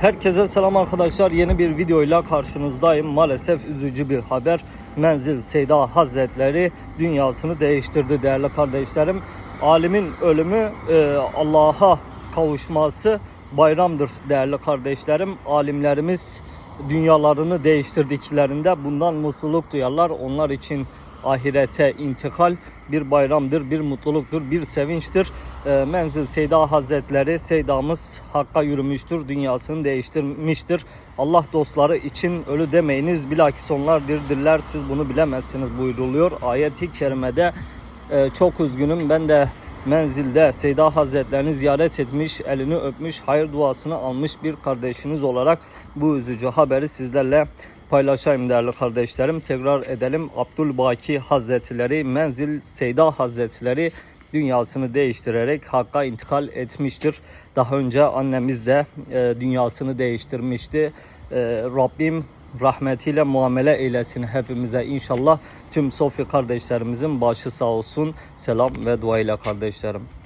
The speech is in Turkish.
Herkese selam arkadaşlar. Yeni bir videoyla karşınızdayım. Maalesef üzücü bir haber. Menzil Seyda Hazretleri dünyasını değiştirdi değerli kardeşlerim. Alimin ölümü e, Allah'a kavuşması bayramdır değerli kardeşlerim. Alimlerimiz dünyalarını değiştirdiklerinde bundan mutluluk duyarlar. Onlar için ahirete intikal bir bayramdır, bir mutluluktur, bir sevinçtir. Ee, Menzil Seyda Hazretleri, Seydamız Hakka yürümüştür, dünyasını değiştirmiştir. Allah dostları için ölü demeyiniz, bilakis onlar dirdirler, siz bunu bilemezsiniz buyruluyor. Ayet-i Kerime'de e, çok üzgünüm, ben de menzilde Seyda Hazretlerini ziyaret etmiş, elini öpmüş, hayır duasını almış bir kardeşiniz olarak bu üzücü haberi sizlerle paylaşayım değerli kardeşlerim. Tekrar edelim Abdülbaki Hazretleri, Menzil Seyda Hazretleri dünyasını değiştirerek Hakk'a intikal etmiştir. Daha önce annemiz de e, dünyasını değiştirmişti. E, Rabbim rahmetiyle muamele eylesin hepimize inşallah. Tüm Sofi kardeşlerimizin başı sağ olsun. Selam ve dua ile kardeşlerim.